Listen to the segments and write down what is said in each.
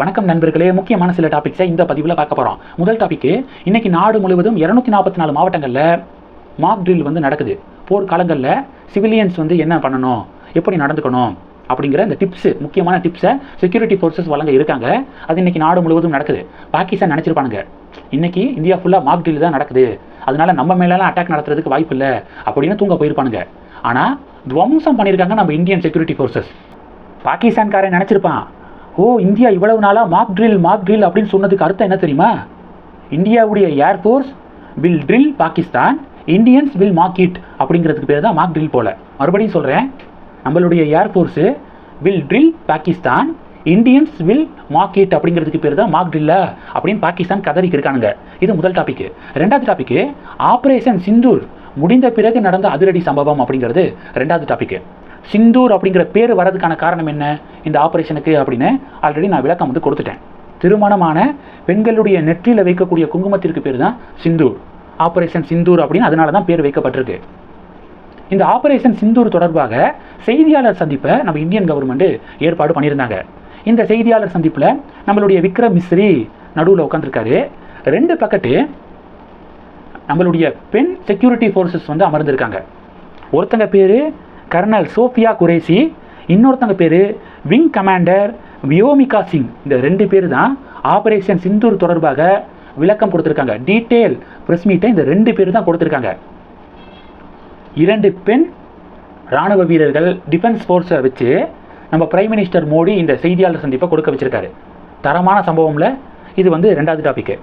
வணக்கம் நண்பர்களே. முக்கியமான சில டாபிக்ஸை இந்த பதிவில் பார்க்க போகிறோம் முதல் டாபிக் இன்னைக்கு நாடு முழுவதும் இரநூத்தி நாற்பத்தி நாலு மாவட்டங்களில் மாக் ட்ரில் வந்து நடக்குது. போர்க்காலங்களில் சிவிலியன்ஸ் வந்து என்ன பண்ணணும்? எப்படி நடந்துக்கணும்? அப்படிங்கிற இந்த டிப்ஸு முக்கியமான டிப்ஸை செக்யூரிட்டி ஃபோர்ஸஸ் வழங்க இருக்காங்க. அது இன்னைக்கு நாடு முழுவதும் நடக்குது. பாகிஸ்தான் நினச்சிருப்பானுங்க. இன்னைக்கு இந்தியா ஃபுல்லாக மாக் ட்ரில் தான் நடக்குது. அதனால நம்ம மேலெல்லாம் அட்டாக் நடத்துறதுக்கு வாய்ப்பு இல்லை. அப்படின்னு தூங்க போயிருப்பானுங்க. ஆனால் துவம்சம் பண்ணியிருக்காங்க நம்ம இந்தியன் செக்யூரிட்டி ஃபோர்ஸஸ் பாகிஸ்தான்காரன் நினச்சிருப்பான். ஓ இந்தியா இவ்வளவு நாளாக மாக் ட்ரில் மாக் ட்ரில் அப்படின்னு சொன்னதுக்கு அர்த்தம் என்ன தெரியுமா? இந்தியாவுடைய air force will drill Pakistan Indians will mock it அப்படிங்கிறதுக்கு பேர் தான் மாக் ட்ரில் போல. மறுபடியும் சொல்கிறேன் நம்மளுடைய air force will drill Pakistan Indians will mock it அப்படிங்கிறதுக்கு பேர் தான் மாக் ட்ரில்ல அப்படின்னு பாகிஸ்தான் கதறிக்கு இருக்கானுங்க இது முதல் டாபிக் ரெண்டாவது டாபிக் ஆப்ரேஷன் சிந்தூர் முடிந்த பிறகு நடந்த அதிரடி சம்பவம் அப்படிங்கிறது ரெண்டாவது டாபிக் சிந்தூர் அப்படிங்கிற பேர் வரதுக்கான காரணம் என்ன? இந்த ஆப்ரேஷனுக்கு அப்படின்னு ஆல்ரெடி நான் விளக்கம் வந்து கொடுத்துட்டேன். திருமணமான பெண்களுடைய நெற்றியில் வைக்கக்கூடிய குங்குமத்திற்கு பேர் தான் சிந்தூர். ஆப்ரேஷன் சிந்தூர் அப்படின்னு அதனால தான் பேர் வைக்கப்பட்டிருக்கு. இந்த ஆபரேஷன் சிந்தூர் தொடர்பாக செய்தியாளர் சந்திப்பை நம்ம இந்தியன் கவர்மெண்ட் ஏற்பாடு பண்ணியிருந்தாங்க. இந்த செய்தியாளர் சந்திப்பில் நம்மளுடைய விக்ரம் மிஸ்ரி நடுவில் உட்காந்துருக்காரு ரெண்டு பக்கத்து நம்மளுடைய பெண் செக்யூரிட்டி ஃபோர்ஸஸ் வந்து அமர்ந்திருக்காங்க. ஒருத்தங்க பேர் கர்னல் சோஃபியா குரேசி இன்னொருத்தங்க பேர் விங் கமாண்டர் வியோமிகா சிங். இந்த ரெண்டு பேர் தான் ஆபரேஷன் சிந்தூர் தொடர்பாக விளக்கம் கொடுத்துருக்காங்க. டீட்டெயில் ப்ரெஸ் மீட்டை இந்த ரெண்டு பேர் தான் கொடுத்துருக்காங்க. இரண்டு பெண் ராணுவ வீரர்கள் டிஃபென்ஸ் ஃபோர்ஸை வச்சு நம்ம பிரைம் மினிஸ்டர் மோடி இந்த செய்தியாளர் சந்திப்பை கொடுக்க வச்சுருக்காரு. தரமான சம்பவம்ல இது வந்து ரெண்டாவது டாபிக்கு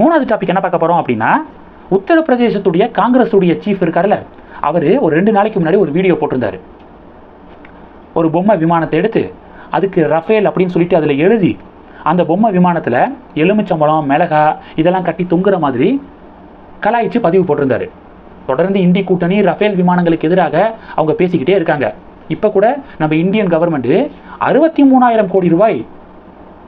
மூணாவது டாபிக் என்ன பார்க்க போகிறோம் அப்படின்னா உத்தரப்பிரதேசத்துடைய காங்கிரஸுடைய சீஃப் இருக்கார்ல அவர் ஒரு ரெண்டு நாளைக்கு முன்னாடி ஒரு வீடியோ போட்டிருந்தாரு. ஒரு பொம்மை விமானத்தை எடுத்து அதுக்கு ரஃபேல் அப்படின்னு சொல்லிட்டு அதில் எழுதி அந்த பொம்மை விமானத்தில் எலுமிச்சம்பழம் மிளகா இதெல்லாம் கட்டி தொங்குற மாதிரி கலாய்ச்சி பதிவு போட்டிருந்தாரு. தொடர்ந்து இந்தி கூட்டணி ரஃபேல் விமானங்களுக்கு எதிராக அவங்க பேசிக்கிட்டே இருக்காங்க. இப்போ கூட நம்ம இந்தியன் கவர்மெண்ட் அறுபத்தி மூணாயிரம் கோடி ரூபாய்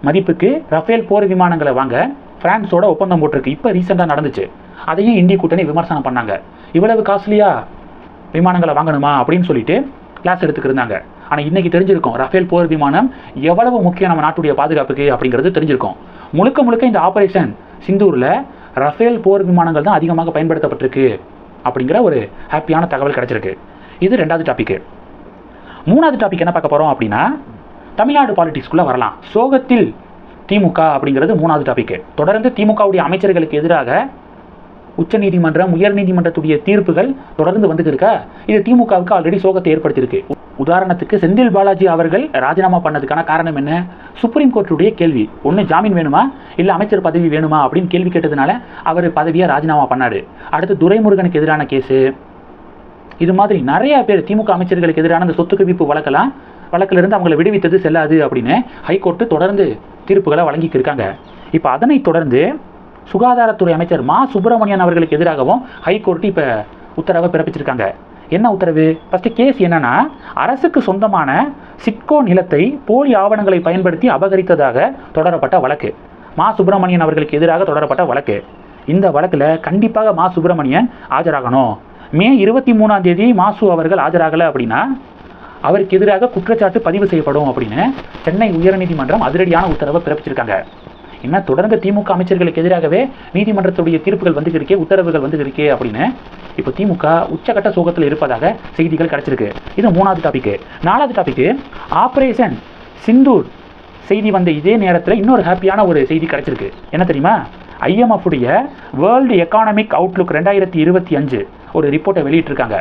மதிப்புக்கு ரஃபேல் போர் விமானங்களை வாங்க பிரான்ஸோட ஒப்பந்தம் போட்டிருக்கு. இப்போ ரீசெண்டாக நடந்துச்சு. அதையும் இந்திய கூட்டணி விமர்சனம் பண்ணாங்க. இவ்வளவு காஸ்ட்லியா? விமானங்களை வாங்கணுமா அப்படின்னு சொல்லிட்டு கிளாஸ் எடுத்துக்கிருந்தாங்க ஆனால் இன்னைக்கு தெரிஞ்சிருக்கும் ரஃபேல் போர் விமானம் எவ்வளவு முக்கியம் நம்ம நாட்டுடைய பாதுகாப்புக்கு அப்படிங்கிறது தெரிஞ்சிருக்கும். முழுக்க முழுக்க இந்த ஆபரேஷன் சிந்தூரில் ரஃபேல் போர் விமானங்கள் தான் அதிகமாக பயன்படுத்தப்பட்டிருக்கு அப்படிங்கிற ஒரு ஹாப்பியான தகவல் கிடைச்சிருக்கு. இது ரெண்டாவது டாபிக் மூணாவது டாபிக் என்ன பார்க்க போகிறோம் அப்படின்னா தமிழ்நாடு பாலிடிக்ஸ்குள்ளே வரலாம். சோகத்தில் திமுக அப்படிங்கிறது மூணாவது டாபிக் தொடர்ந்து திமுகவுடைய அமைச்சர்களுக்கு எதிராக உச்சநீதிமன்றம் உயர்நீதிமன்றத்துடைய தீர்ப்புகள் தொடர்ந்து வந்துட்டு இருக்கா இது திமுகவுக்கு ஆல்ரெடி சோகத்தை ஏற்படுத்தியிருக்கு. உதாரணத்துக்கு செந்தில் பாலாஜி அவர்கள் ராஜினாமா பண்ணதுக்கான காரணம் என்ன? சுப்ரீம் கோர்ட்டுடைய கேள்வி. ஒன்று ஜாமீன் வேணுமா? இல்லை அமைச்சர் பதவி வேணுமா? அப்படின்னு கேள்வி கேட்டதுனால அவர் பதவியை ராஜினாமா பண்ணாரு. அடுத்து துரைமுருகனுக்கு எதிரான கேஸு. இது மாதிரி நிறைய பேர் திமுக அமைச்சர்களுக்கு எதிரான அந்த சொத்து குவிப்பு வழக்கெல்லாம் வழக்கிலிருந்து அவங்களை விடுவித்தது செல்லாது அப்படின்னு ஹைகோர்ட்டு தொடர்ந்து தீர்ப்புகளை வழங்கிக்கிருக்காங்க. இப்போ அதனை தொடர்ந்து சுகாதாரத்துறை அமைச்சர் மா சுப்பிரமணியன் அவர்களுக்கு எதிராகவும் ஹைகோர்ட்டு இப்போ உத்தரவை பிறப்பிச்சிருக்காங்க. என்ன உத்தரவு? ஃபஸ்ட்டு கேஸ் என்னன்னா அரசுக்கு சொந்தமான சிட்கோ நிலத்தை போலி ஆவணங்களை பயன்படுத்தி அபகரித்ததாக தொடரப்பட்ட வழக்கு. மா சுப்பிரமணியன் அவர்களுக்கு எதிராக தொடரப்பட்ட வழக்கு. இந்த வழக்கில் கண்டிப்பாக மா சுப்பிரமணியன் ஆஜராகணும். மே இருபத்தி மூணாம் தேதி மாசு அவர்கள் ஆஜராகலை அப்படின்னா அவருக்கு எதிராக குற்றச்சாட்டு பதிவு செய்யப்படும் அப்படின்னு சென்னை உயர்நீதிமன்றம் அதிரடியான உத்தரவை பிறப்பிச்சிருக்காங்க. என்ன தொடர்ந்து திமுக அமைச்சர்களுக்கு எதிராகவே நீதிமன்றத்துடைய தீர்ப்புகள் வந்து இருக்கே உத்தரவுகள் வந்து இருக்கே அப்படின்னு இப்போ திமுக உச்சகட்ட சோகத்தில் இருப்பதாக செய்திகள் கிடைச்சிருக்கு. இது மூணாவது டாபிக் நாலாவது டாபிக் ஆப்ரேஷன் சிந்தூர் செய்தி வந்த இதே நேரத்தில் இன்னொரு ஹாப்பியான ஒரு செய்தி கிடைச்சிருக்கு. என்ன தெரியுமா? ஐஎம்எஃப் உடைய வேர்ல்டு எக்கானமிக் அவுட்லுக் ரெண்டாயிரத்தி இருபத்தி அஞ்சு ஒரு ரிப்போர்ட்டை வெளியிட்டிருக்காங்க.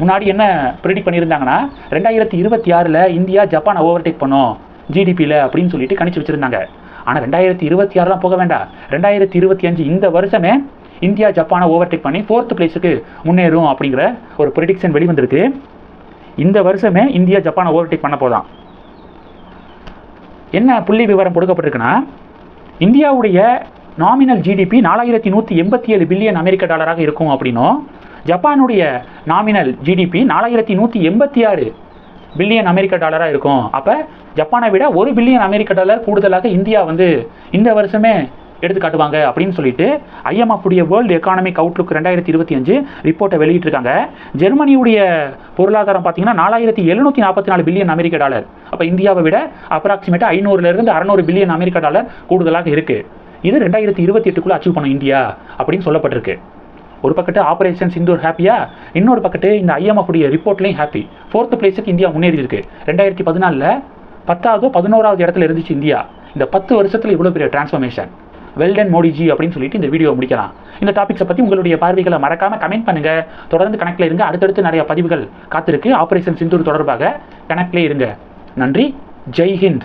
முன்னாடி என்ன ப்ரிடிக் பண்ணியிருந்தாங்கன்னா ரெண்டாயிரத்தி இருபத்தி ஆறில் இந்தியா ஜப்பானை ஓவர்டேக் பண்ணும் ஜிடிபியில் அப்படின்னு சொல்லிட்டு கணிச்சு வச்சுருந்தாங்க. ஆனால் ரெண்டாயிரத்தி இருபத்தி ஆறுலாம் போக வேண்டாம். ரெண்டாயிரத்தி இருபத்தி அஞ்சு இந்த வருஷமே இந்தியா ஜப்பானை ஓவர்டேக் பண்ணி ஃபோர்த் பிளேஸுக்கு முன்னேறும் அப்படிங்கிற ஒரு ப்ரெடிக்ஷன் வெளிவந்திருக்கு. இந்த வருஷமே இந்தியா ஜப்பானை ஓவர்டேக் பண்ண போதாம் என்ன புள்ளி விவரம் கொடுக்கப்பட்டிருக்குன்னா இந்தியாவுடைய நாமினல் ஜிடிபி நாலாயிரத்தி நூற்றி எண்பத்தி ஏழு பில்லியன் அமெரிக்க டாலராக இருக்கும் அப்படின்னும். ஜப்பானுடைய நாமினல் ஜிடிபி நாலாயிரத்தி நூற்றி எண்பத்தி ஆறு பில்லியன் அமெரிக்க டாலராக இருக்கும். அப்போ ஜப்பானை விட ஒரு பில்லியன் அமெரிக்க டாலர் கூடுதலாக இந்தியா வந்து இந்த வருஷமே எடுத்து காட்டுவாங்க அப்படின்னு சொல்லிட்டு IMF உடைய வேர்ல்டு எக்கானமிக் அவுட்லுக் ரெண்டாயிரத்தி இருபத்தி அஞ்சு ரிப்போர்ட்டை வெளியிட்டிருக்காங்க. ஜெர்மனியுடைய பொருளாதாரம் பார்த்தீங்கன்னா நாலாயிரத்தி எழுநூற்றி நாற்பத்தி நாலு பில்லியன் அமெரிக்க டாலர். அப்போ இந்தியாவை விட அப்ராக்சிமேட்டாக ஐநூறுலேருந்து அறநூறு பில்லியன் அமெரிக்க டாலர் கூடுதலாக இருக்குது இது ரெண்டாயிரத்தி இருபத்தி எட்டுக்குள்ளே அச்சீவ் பண்ணும் இந்தியா அப்படின்னு சொல்லப்பட்டிருக்கு. ஒரு பக்கத்து ஆப்ரேஷன் சிந்தூர் ஹாப்பியா இன்னொரு பக்கத்து இந்த ஐஎம்எஃப் உடைய ரிப்போர்ட்லையும் ஹாப்பி ஃபோர்த் பிளேஸுக்கு இந்தியா முன்னேறி இருக்கு. ரெண்டாயிரத்தி பதினாலில் பத்தாவது பதினோராவது இடத்துல இருந்துச்சு இந்தியா. இந்த பத்து வருஷத்தில் இவ்வளோ பெரிய டிரான்ஸ்ஃபர்மேஷன் வெல்டன் மோடிஜி அப்படின்னு சொல்லிட்டு இந்த வீடியோ முடிக்கலாம். இந்த டாபிக்ஸை பற்றி உங்களுடைய பார்வைகளை மறக்காம கமெண்ட் பண்ணுங்க. தொடர்ந்து கணக்கில் இருங்க. அடுத்தடுத்து நிறைய பதிவுகள் காத்திருக்கு. ஆபரேஷன் சிந்தூர் தொடர்பாக கணக்கிலே இருங்க. நன்றி. ஜெய் ஹிந்த்.